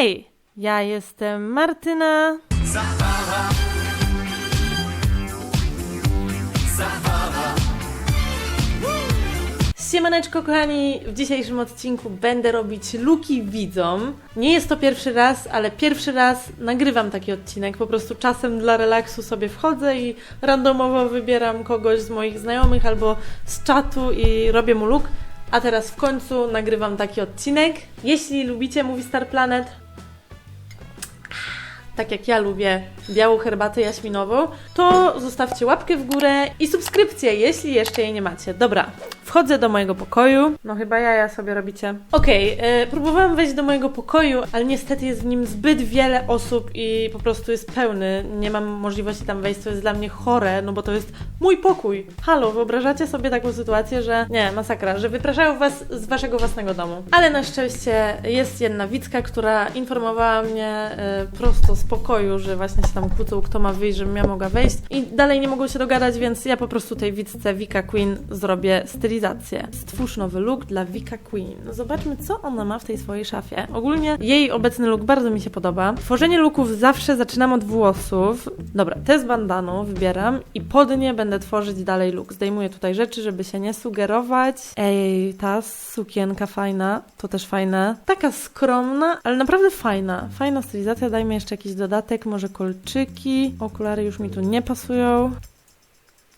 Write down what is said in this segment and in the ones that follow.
Hej! Ja jestem Martyna. Siemaneczko kochani, w dzisiejszym odcinku będę robić luki widzom. Nie jest to pierwszy raz, ale pierwszy raz nagrywam taki odcinek. Po prostu czasem dla relaksu sobie wchodzę i randomowo wybieram kogoś z moich znajomych albo z czatu i robię mu luk. A teraz w końcu nagrywam taki odcinek. Jeśli lubicie Movie Star Planet, tak jak ja lubię białą herbatę jaśminową, to zostawcie łapkę w górę i subskrypcję, jeśli jeszcze jej nie macie. Dobra, wchodzę do mojego pokoju. No chyba jaja sobie robicie. Okej, e, próbowałam wejść do mojego pokoju, ale niestety jest w nim zbyt wiele osób i po prostu jest pełny. Nie mam możliwości tam wejść, to jest dla mnie chore, no bo to jest mój pokój. Halo, wyobrażacie sobie taką sytuację, że nie, masakra, że wypraszają was z waszego własnego domu. Ale na szczęście jest jedna widzka, która informowała mnie e, prosto z pokoju, że właśnie się tam kłócą, kto ma wyjść, żebym ja mogła wejść i dalej nie mogą się dogadać, więc ja po prostu tej widzce Vika Queen zrobię stylizację. Stwórz nowy look dla Vika Queen. Zobaczmy, co ona ma w tej swojej szafie. Ogólnie jej obecny look bardzo mi się podoba. Tworzenie looków zawsze zaczynam od włosów. Dobra, te z bandaną wybieram i pod nie będę tworzyć dalej look. Zdejmuję tutaj rzeczy, żeby się nie sugerować. Ej, ta sukienka fajna, to też fajne. Taka skromna, ale naprawdę fajna. Fajna stylizacja, dajmy jeszcze jakiś dodatek, może kolczyki. Okulary już mi tu nie pasują.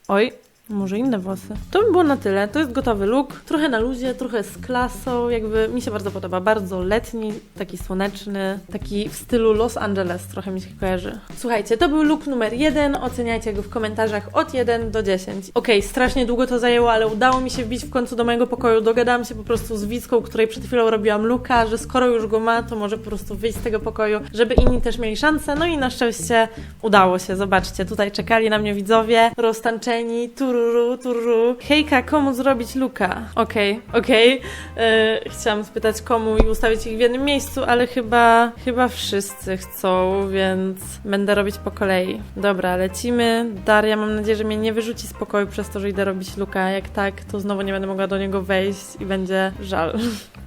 Oj, może inne włosy. To by było na tyle. To jest gotowy look. Trochę na luzie, trochę z klasą. Jakby mi się bardzo podoba. Bardzo letni, taki słoneczny, taki w stylu Los Angeles trochę mi się kojarzy. Słuchajcie, to był look numer jeden. Oceniajcie go w komentarzach od 1 do 10. Okej, strasznie długo to zajęło, ale udało mi się wbić w końcu do mojego pokoju. Dogadałam się po prostu z Wicką, której przed chwilą robiłam looka, że skoro już go ma, to może po prostu wyjść z tego pokoju, żeby inni też mieli szansę. No i na szczęście udało się. Zobaczcie, tutaj czekali na mnie widzowie, roztańczeni, tururu, tururu. Hejka, komu zrobić luka? Okej, okej. E, Chciałam spytać komu i ustawić ich w jednym miejscu, ale chyba, chyba wszyscy chcą, więc będę robić po kolei. Dobra, lecimy. Daria, mam nadzieję, że mnie nie wyrzuci z pokoju przez to, że idę robić luka. Jak tak, to znowu nie będę mogła do niego wejść i będzie żal.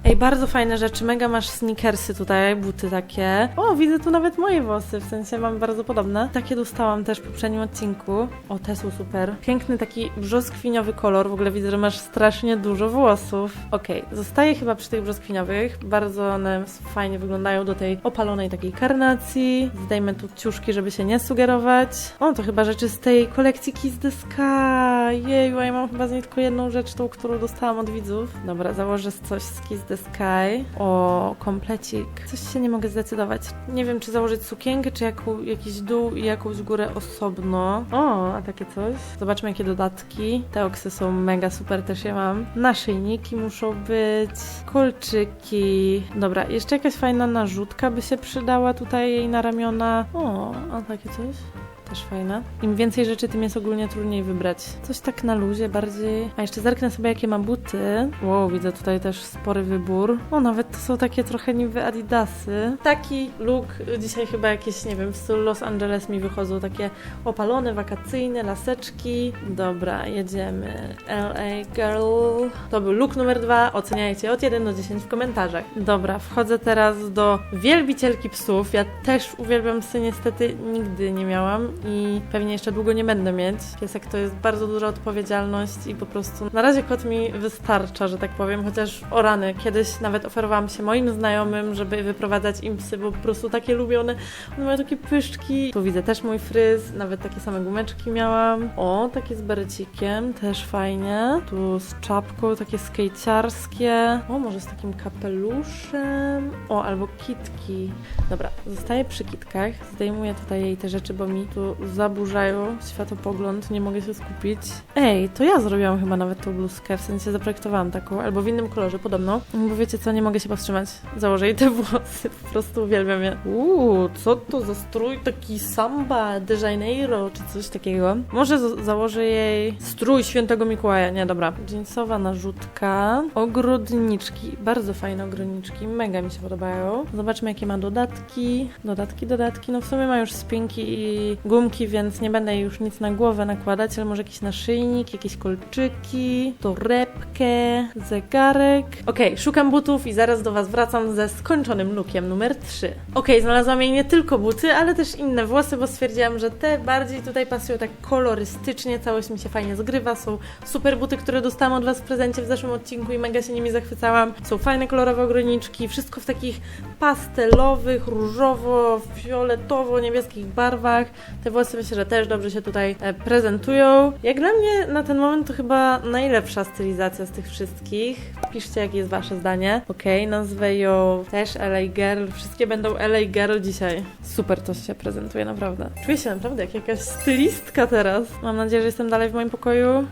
Ej, bardzo fajne rzeczy. Mega masz sneakersy tutaj, buty takie. O, widzę tu nawet moje włosy, w sensie mam bardzo podobne. Takie dostałam też w poprzednim odcinku. O, te są super. Piękny taki brzoskwiniowy kolor. W ogóle widzę, że masz strasznie dużo włosów. Okej, zostaję chyba przy tych brzoskwiniowych. Bardzo one fajnie wyglądają do tej opalonej takiej karnacji. Zdejmę tu ciuszki, żeby się nie sugerować. O, to chyba rzeczy z tej kolekcji Kiss the Sky. Jeju, ja mam chyba z niej tylko jedną rzecz, tą, którą dostałam od widzów. Dobra, założę coś z Kiss the Sky. O, komplecik. Coś się nie mogę zdecydować. Nie wiem, czy założyć sukienkę, czy jaką, jakiś dół i jakąś górę osobno. O, a takie coś. Zobaczmy, jakie dodatki. Te oksy są mega super, też je mam. Naszyjniki muszą być. Kolczyki. Dobra, jeszcze jakaś fajna narzutka by się przydała tutaj jej na ramiona. O, a takie coś. Też fajne. Im więcej rzeczy, tym jest ogólnie trudniej wybrać. Coś tak na luzie bardziej. A jeszcze zerknę sobie, jakie ma buty. Wow, widzę tutaj też spory wybór. O, nawet to są takie trochę niby adidasy. Taki look dzisiaj chyba jakieś, nie wiem, w stylu Los Angeles mi wychodzą. Takie opalone, wakacyjne, laseczki. Dobra, jedziemy. LA Girl. To był look numer dwa. Oceniajcie od 1 do 10 w komentarzach. Dobra, wchodzę teraz do wielbicielki psów. Ja też uwielbiam psy, niestety nigdy nie miałam i pewnie jeszcze długo nie będę mieć. Piesek to jest bardzo duża odpowiedzialność i po prostu na razie kot mi wystarcza, że tak powiem, chociaż o rany, kiedyś nawet oferowałam się moim znajomym, żeby wyprowadzać im psy, bo po prostu takie lubią, one, one mają takie pyszczki. Tu widzę też mój fryz, nawet takie same gumeczki miałam. O, takie z berecikiem, też fajnie. Tu z czapką, takie skejciarskie. O, może z takim kapeluszem. O, albo kitki. Dobra, zostaję przy kitkach. Zdejmuję tutaj jej te rzeczy, bo mi tu zaburzają światopogląd, nie mogę się skupić. Ej, to ja zrobiłam chyba nawet tą bluzkę, w sensie zaprojektowałam taką, albo w innym kolorze, podobno. Bo wiecie co, nie mogę się powstrzymać. Założę jej te włosy, po prostu uwielbiam je. Uuu, co to za strój taki samba de czy coś takiego. Może założę jej strój świętego Mikołaja, nie, dobra. Jeansowa narzutka, ogrodniczki, bardzo fajne ogrodniczki, mega mi się podobają. Zobaczmy jakie ma dodatki, dodatki, dodatki, no w sumie ma już spinki i gumki, więc nie będę już nic na głowę nakładać, ale może jakiś naszyjnik, jakieś kolczyki, torebkę, zegarek. Okej, szukam butów i zaraz do Was wracam ze skończonym lookiem numer 3. Okej, znalazłam jej nie tylko buty, ale też inne włosy, bo stwierdziłam, że te bardziej tutaj pasują tak kolorystycznie, całość mi się fajnie zgrywa, są super buty, które dostałam od Was w prezencie w zeszłym odcinku i mega się nimi zachwycałam. Są fajne kolorowe ograniczki, wszystko w takich pastelowych, różowo, fioletowo, niebieskich barwach. Te włosy myślę, że też dobrze się tutaj e, prezentują. Jak dla mnie na ten moment to chyba najlepsza stylizacja z tych wszystkich. Piszcie, jakie jest Wasze zdanie. Okej, nazwę ją też LA Girl. Wszystkie będą LA Girl dzisiaj. Super to się prezentuje, naprawdę. Czuję się naprawdę jak jakaś stylistka teraz. Mam nadzieję, że jestem dalej w moim pokoju.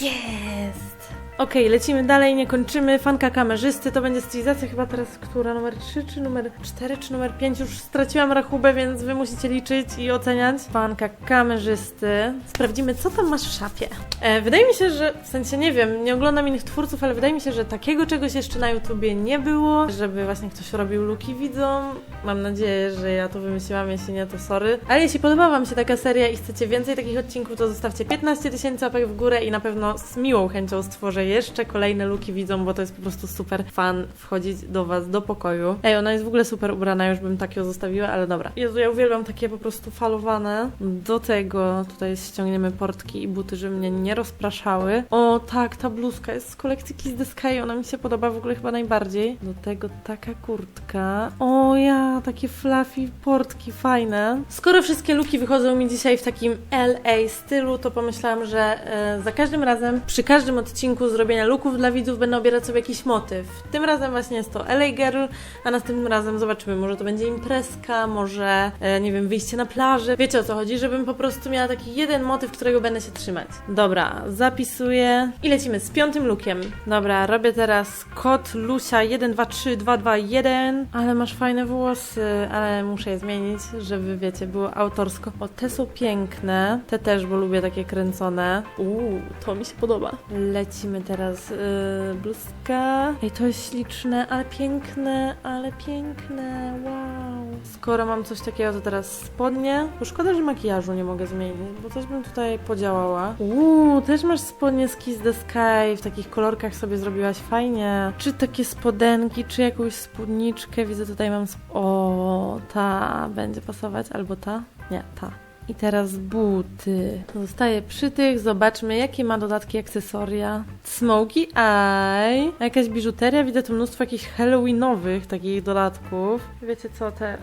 Jest! Okej, lecimy dalej, nie kończymy. Fanka kamerzysty, to będzie stylizacja chyba teraz, która? Numer 3 czy numer 4 czy numer 5? Już straciłam rachubę, więc wy musicie liczyć i oceniać. Fanka kamerzysty. Sprawdzimy, co tam masz w szafie. E, wydaje mi się, że, w sensie nie wiem, nie oglądam innych twórców, ale wydaje mi się, że takiego czegoś jeszcze na YouTubie nie było, żeby właśnie ktoś robił luki widzom. Mam nadzieję, że ja to wymyśliłam, jeśli nie, to sorry. Ale jeśli podoba wam się taka seria i chcecie więcej takich odcinków, to zostawcie 15 tysięcy łapek w górę i na pewno z miłą chęcią stworzę jeszcze kolejne luki widzom, bo to jest po prostu super fan wchodzić do was do pokoju. Ej, ona jest w ogóle super ubrana, już bym tak ją zostawiła, ale dobra. Jezu, ja uwielbiam takie po prostu falowane. Do tego tutaj ściągniemy portki i buty, żeby mnie nie rozpraszały. O tak, ta bluzka jest z kolekcji Kiss the Sky, ona mi się podoba w ogóle chyba najbardziej. Do tego taka kurtka. O ja, takie fluffy portki, fajne. Skoro wszystkie luki wychodzą mi dzisiaj w takim LA stylu, to pomyślałam, że e, za każdym razem, przy każdym odcinku zrobienia luków dla widzów będę obierać sobie jakiś motyw. Tym razem właśnie jest to LA Girl, a następnym razem zobaczymy, może to będzie imprezka, może, e, nie wiem, wyjście na plażę. Wiecie o co chodzi, żebym po prostu miała taki jeden motyw, którego będę się trzymać. Dobra, zapisuję i lecimy z piątym lukiem. Dobra, robię teraz kod Lusia 123221, ale masz fajne włosy, ale muszę je zmienić, żeby wiecie, było autorsko. O, te są piękne, te też, bo lubię takie kręcone. Uuu, to mi się podoba. Lecimy teraz yy, bluzka. Ej, to jest śliczne, ale piękne, ale piękne, wow. Skoro mam coś takiego, to teraz spodnie. Bo szkoda, że makijażu nie mogę zmienić, bo coś bym tutaj podziałała. Uuu, też masz spodnie z Kiss the Sky, w takich kolorkach sobie zrobiłaś fajnie. Czy takie spodenki, czy jakąś spódniczkę, widzę tutaj mam... O, ta będzie pasować, albo ta? Nie, ta. I teraz buty. Zostaję przy tych. Zobaczmy, jakie ma dodatki akcesoria. Smoky Eye. Jakaś biżuteria. Widzę tu mnóstwo jakichś halloweenowych takich dodatków. Wiecie co, te...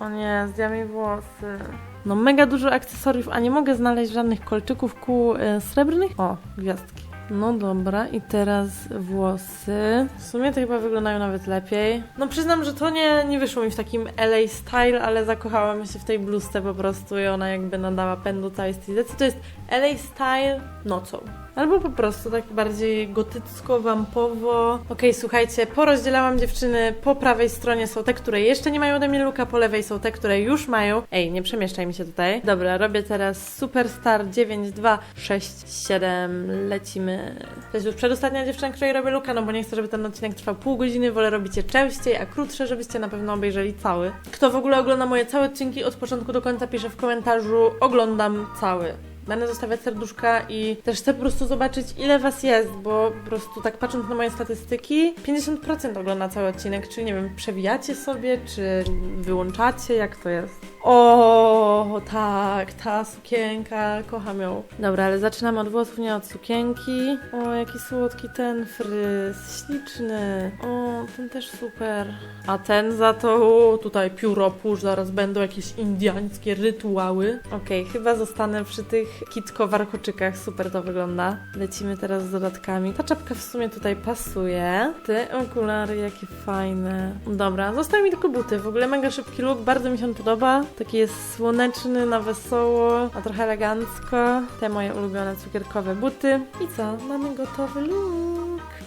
O nie, zdjęła mi włosy. No mega dużo akcesoriów, a nie mogę znaleźć żadnych kolczyków kół e, srebrnych. O, gwiazdki. No dobra, i teraz włosy. W sumie to chyba wyglądają nawet lepiej. No przyznam, że to nie, nie wyszło mi w takim LA style, ale zakochałam się w tej bluzce po prostu i ona jakby nadała pędu całej stylizacji. To jest LA style nocą. Albo po prostu tak bardziej gotycko-wampowo. Okej, słuchajcie, porozdzielałam dziewczyny. Po prawej stronie są te, które jeszcze nie mają ode mnie luka, po lewej są te, które już mają. Ej, nie przemieszczaj mi się tutaj. Dobra, robię teraz Superstar 9, 2, 6, 7. Lecimy. To jest już przedostatnia dziewczyna, której robię luka, no bo nie chcę, żeby ten odcinek trwał pół godziny. Wolę robić je częściej, a krótsze, żebyście na pewno obejrzeli cały. Kto w ogóle ogląda moje całe odcinki od początku do końca, pisze w komentarzu oglądam cały. Będę zostawiać serduszka i też chcę po prostu zobaczyć, ile was jest, bo po prostu tak patrząc na moje statystyki, 50% ogląda cały odcinek, czy nie wiem, przewijacie sobie, czy wyłączacie, jak to jest. O, tak, ta sukienka, kocham ją. Dobra, ale zaczynamy od włosów, nie od sukienki. O, jaki słodki ten fryz, śliczny. O, ten też super. A ten za to, tutaj pióropusz, zaraz będą jakieś indiańskie rytuały. Okej, chyba zostanę przy tych kitko-warkoczykach, super to wygląda. Lecimy teraz z dodatkami. Ta czapka w sumie tutaj pasuje. Te okulary, jakie fajne. Dobra, zostały mi tylko buty. W ogóle mega szybki look, bardzo mi się on podoba. Taki jest słoneczny, na wesoło, a trochę elegancko. Te moje ulubione cukierkowe buty. I co? Mamy gotowy look.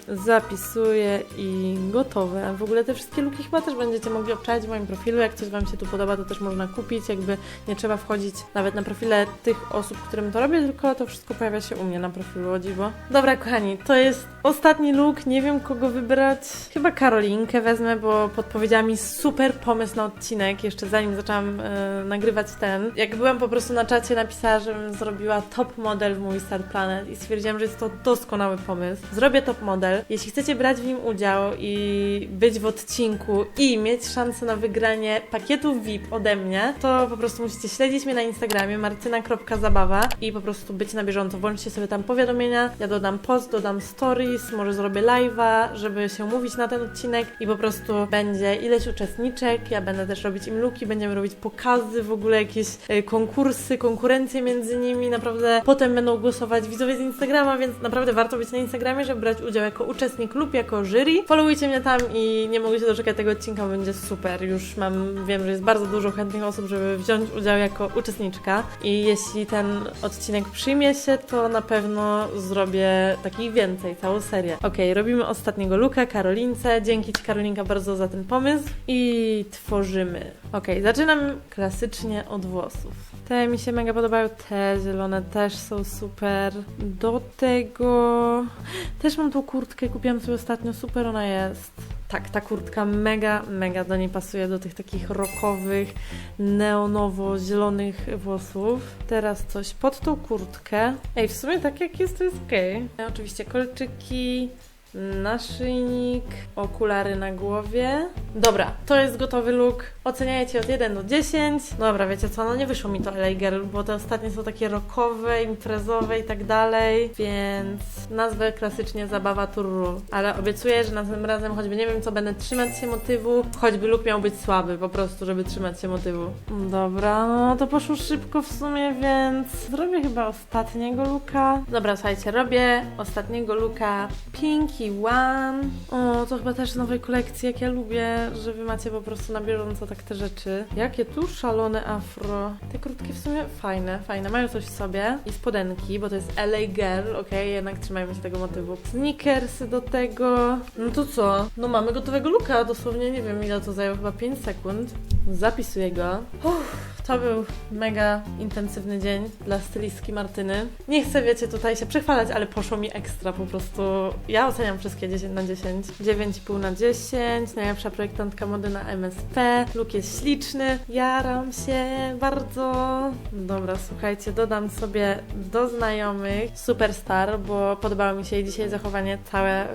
Zapisuję i gotowe. W ogóle te wszystkie luki chyba też będziecie mogli obczaić w moim profilu. Jak coś Wam się tu podoba, to też można kupić. Jakby nie trzeba wchodzić nawet na profile tych osób, którym to robię, tylko to wszystko pojawia się u mnie na profilu, o dziwo. Dobra, kochani, to jest ostatni look. Nie wiem, kogo wybrać. Chyba Karolinkę wezmę, bo podpowiedziała mi super pomysł na odcinek, jeszcze zanim zaczęłam e, nagrywać ten. Jak byłam po prostu na czacie, napisała, żebym zrobiła top model w Movie Star Planet i stwierdziłam, że jest to doskonały pomysł. Zrobię top model. Jeśli chcecie brać w nim udział i być w odcinku i mieć szansę na wygranie pakietu VIP ode mnie, to po prostu musicie śledzić mnie na Instagramie martyna.zabawa i po prostu być na bieżąco. Włączcie sobie tam powiadomienia, ja dodam post, dodam stories, może zrobię live'a, żeby się umówić na ten odcinek i po prostu będzie ileś uczestniczek, ja będę też robić im luki, będziemy robić pokazy, w ogóle jakieś e, konkursy, konkurencje między nimi, naprawdę potem będą głosować widzowie z Instagrama, więc naprawdę warto być na Instagramie, żeby brać udział jako uczestnik lub jako jury. Followujcie mnie tam i nie mogę się doczekać tego odcinka, będzie super. Już mam, wiem, że jest bardzo dużo chętnych osób, żeby wziąć udział jako uczestniczka i jeśli ten odcinek przyjmie się, to na pewno zrobię takich więcej, całą serię. Okej, robimy ostatniego luka, Karolince. Dzięki Ci Karolinka bardzo za ten pomysł i tworzymy. Okej, zaczynam klasycznie od włosów. Te mi się mega podobają, te zielone też są super. Do tego też mam tą kurtkę, kupiłam sobie ostatnio, super ona jest. Tak, ta kurtka mega, mega do niej pasuje, do tych takich rockowych, neonowo-zielonych włosów. Teraz coś pod tą kurtkę. Ej, w sumie tak jak jest, to jest okej. Oczywiście kolczyki, naszyjnik, okulary na głowie. Dobra, to jest gotowy look. Oceniajcie od 1 do 10. Dobra, wiecie co, no nie wyszło mi to LA Girl, bo te ostatnie są takie rockowe, imprezowe i tak dalej, więc nazwę klasycznie Zabawa Turru. Ale obiecuję, że następnym razem, choćby nie wiem co, będę trzymać się motywu, choćby look miał być słaby, po prostu, żeby trzymać się motywu. Dobra, no to poszło szybko w sumie, więc zrobię chyba ostatniego looka. Dobra, słuchajcie, robię ostatniego looka Pinky One. O, to chyba też z nowej kolekcji, jak ja lubię, że wy macie po prostu na bieżąco tak te rzeczy. Jakie tu szalone afro. Te krótkie w sumie fajne, fajne. Mają coś w sobie. I spodenki, bo to jest LA Girl, okej, jednak trzymajmy się tego motywu. Sneakersy do tego. No to co? No mamy gotowego looka, dosłownie nie wiem ile to zajęło, chyba 5 sekund. Zapisuję go. Uff. To był mega intensywny dzień dla stylistki Martyny. Nie chcę, wiecie, tutaj się przechwalać, ale poszło mi ekstra po prostu. Ja oceniam wszystkie 10 na 10. 9,5 na 10. Najlepsza projektantka mody na MSP. Look jest śliczny. Jaram się bardzo. Dobra, słuchajcie, dodam sobie do znajomych Superstar, bo podobało mi się jej dzisiaj zachowanie całe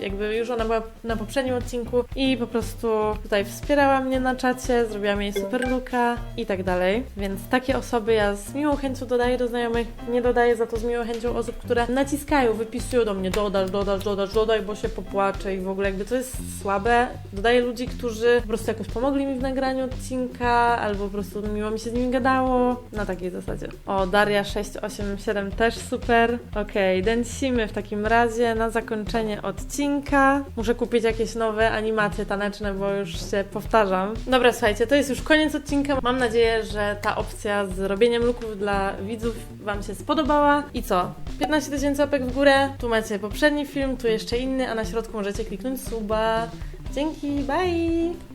jakby już ona była na poprzednim odcinku i po prostu tutaj wspierała mnie na czacie, zrobiłam jej super looka i tak dalej. Więc takie osoby ja z miłą chęcią dodaję do znajomych, nie dodaję za to z miłą chęcią osób, które naciskają, wypisują do mnie dodasz, dodasz, dodasz, dodaj, bo się popłaczę i w ogóle jakby to jest słabe. Dodaję ludzi, którzy po prostu jakoś pomogli mi w nagraniu odcinka albo po prostu miło mi się z nimi gadało. Na takiej zasadzie. O, Daria 687 też super. Okej, dęcimy w takim razie na zakończenie odcinka. Muszę kupić jakieś nowe animacje taneczne, bo już się powtarzam. Dobra, słuchajcie, to jest już koniec odcinka. Mam nadzieję, że ta opcja z robieniem looków dla widzów Wam się spodobała. I co? 15 tysięcy łapek w górę. Tu macie poprzedni film, tu jeszcze inny, a na środku możecie kliknąć suba. Dzięki, bye!